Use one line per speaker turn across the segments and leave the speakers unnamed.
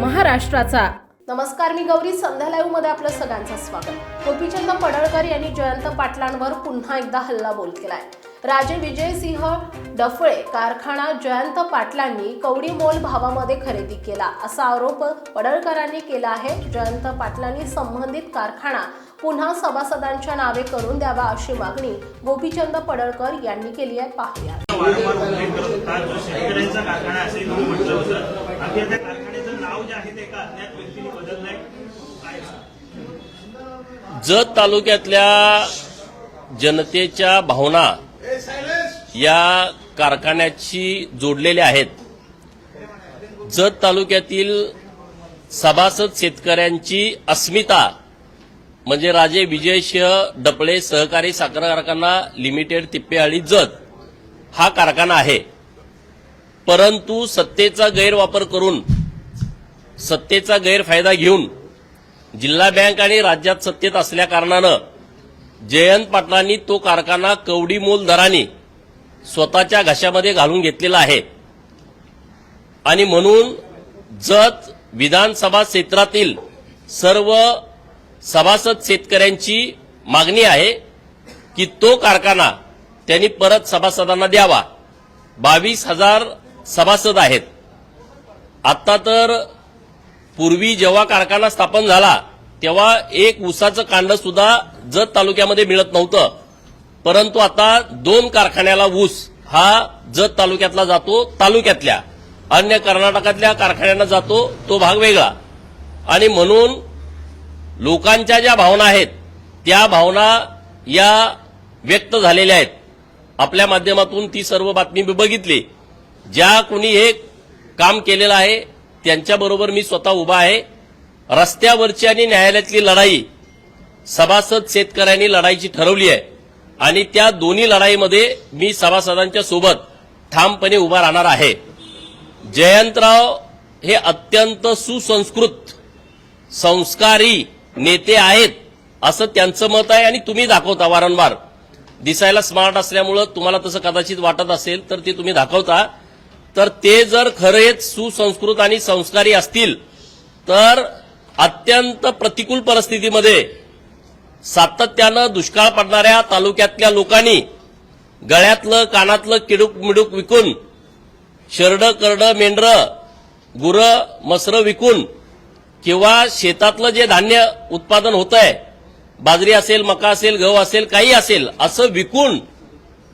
महाराष्ट्राचा.
नमस्कार मी गौरी. संध्या लाईव्हमध्ये आपलं सगळ्यांचं स्वागत. गोपीचंद पडळकर यांनी जयंत पाटलांवर पुन्हा एकदा हल्ला बोल केलाय. राजे विजयसिंह डफळे कारखाना जयंत पाटलांनी कवडी मोल भावामध्ये खरेदी केला असा आरोप पडळकरांनी केला आहे. जयंत पाटलांनी संबंधित कारखाना पुन्हा सभासदांच्या नावे करून द्यावा अशी मागणी गोपीचंद पडळकर यांनी केली आहे. पाहूया.
कारखान्याचं नाव जे आहे ते एका अज्ञात व्यक्तीने बदललंय? काय
जत तालुक्यातल्या जनतेच्या भावना या कारखान्याशी जोडलेल्या आहेत. जत तालुक्यातील सभासद शेतकऱ्यांची अस्मिता म्हणजे राजे विजयसिंह डपळे सहकारी साखर कारखाना लिमिटेड तिप्पेहाळी जत हा कारखाना आहे. परंतु सत्तेचा गैरवापर करून सत्तेचा गैरफायदा घेऊन जिल्हा बँक आणि राज्यात सत्तेत असल्या कारणानं जयंत पाटलांनी तो कारखाना कवडी मोल दराने स्वतःच्या घशामध्ये घालून घेतलेला आहे. आणि म्हणून जत विधानसभा क्षेत्रातील सर्व सभासद शेतकऱ्यांची मागणी आहे की तो कारखाना त्यांनी परत सभासदांना द्यावा. बावीस हजार सभासद आहेत. आता तर पूर्वी जेव्हा कारखाना स्थापन झाला तेव्हा एक ऊसाचं कांड सुद्धा जत तालुक्यामध्ये मिळत नव्हतं. परंतु आता दोन कारखान्याला ऊस हा जत तालुक्यातला जातो तालुक्यातल्या. अन्य कर्नाटकातल्या कारखान्यांना जातो तो भाग वेगळा. आणि म्हणून लोकांच्या ज्या भावना आहेत त्या भावना या व्यक्त झालेल्या आहेत. आपल्या माध्यमातून ती सर्व बातमी मी बघितली. ज्या कुणी हे काम केलेलं आहे त्यांच्याबरोबर मी स्वतः उभा आहे. रस्त्यावरची आणि न्यायालयातली लढाई सभासद शेतकऱ्यांनी लढाईची ठरवली आहे. आणि त्या दोन्ही लढाईमध्ये मी सभासदांच्या सोबत ठामपणे उभा राहणार आहे. जयंतराव हे अत्यंत सुसंस्कृत संस्कारी नेते आहेत असं त्यांचं मत आहे आणि तुम्ही दाखवता वारंवार. दिसायला स्मार्ट असल्यामुळं तुम्हाला तसं कदाचित वाटत असेल तर ते तुम्ही दाखवता. तर ते जर खरेच सुसंस्कृत आणि संस्कारी असतील तर अत्यंत प्रतिकूल परिस्थितीमध्ये सातत्यानं दुष्काळ पडणाऱ्या तालुक्यातल्या लोकांनी गळ्यातलं कानातलं किडूक मिडूक विकून शरड करड मेंढर गुरं मसरं विकून किंवा शेतातलं जे धान्य उत्पादन होत आहे बाजरी असेल मका असेल गहू असेल काही असेल असं विकून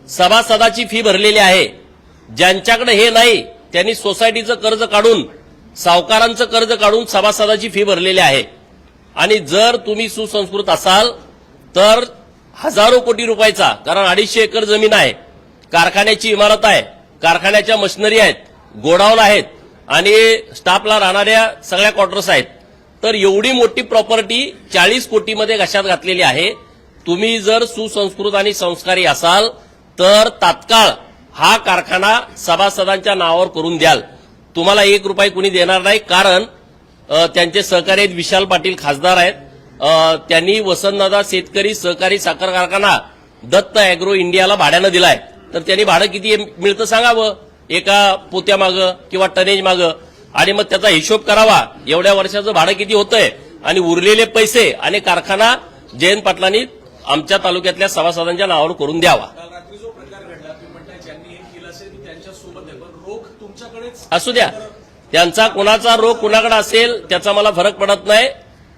सभासदाची फी भरलेली आहे. ज्यांच्याकडे हे नाही त्यांनी सोसायटीचं कर्ज काढून सावकारांचं कर्ज काढून सभासदाची फी भरलेली आहे. आणि जर तुम्ही सुसंस्कृत असाल तर हजारो कोटी रुपयाचा कारण अडीचशे एकर जमीन आहे कारखान्याची इमारत आहे कारखान्याच्या मशिनरी आहेत गोडाऊन आहेत आणि स्टाफला राहणाऱ्या सगळ्या क्वार्टर्स आहेत तर एवढी मोठी प्रॉपर्टी चाळीस कोटीमध्ये घशात घातलेली आहे? तुम्ही जर सुसंस्कृत आणि संस्कारी असाल तर तात्काळ हा कारखाना सभासदांच्या नावावर करून द्याल. तुम्हाला एक रुपये कुणी देणार नाही कारण त्यांचे सहकारी आहेत विशाल पाटील खासदार आहेत. त्यांनी वसंतदादा शेतकरी सहकारी साखर कारखाना दत्त अॅग्रो इंडियाला भाड्यानं दिलाय. तर त्यांनी भाडं किती मिळतं सांगावं? एका पोत्यामागं किंवा टनेज मागं? आणि मग त्याचा हिशोब करावा. एवढ्या वर्षाचं भाडं किती होतंय? आणि उरलेले पैसे आणि कारखाना जयंत पाटलांनी आमच्या तालुक्यातल्या सभासदांच्या नावावर करून द्यावा
काल रात्री जो प्रकार घडला तुम्ही म्हणताय ज्यांनी हे केलं असेल मी त्यांच्यासोबत आहे पण रोख तुमच्याकडेच
असू द्या. त्यांचा कोणाचा रोग कुणाकडे असेल त्याचा मला फरक पडत नाही.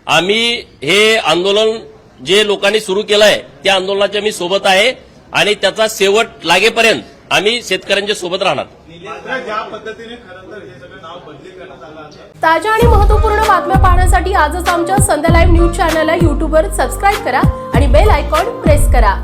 आम्ही हे आंदोलन जे लोकांनी सुरू केलंय त्या आंदोलनाच्या मी सोबत आहे आणि त्याचा शेवट लागेपर्यंत आम्ही शेतकऱ्यांच्या सोबत राहणार.
हे
ताज्या आणि महत्त्वपूर्ण बातम्या पाहण्यासाठी आजच आमच्या संध्या लाईव्ह न्यूज चॅनलला युट्यूबवर सबस्क्राईब करा आणि बेल आयकॉन प्रेस करा.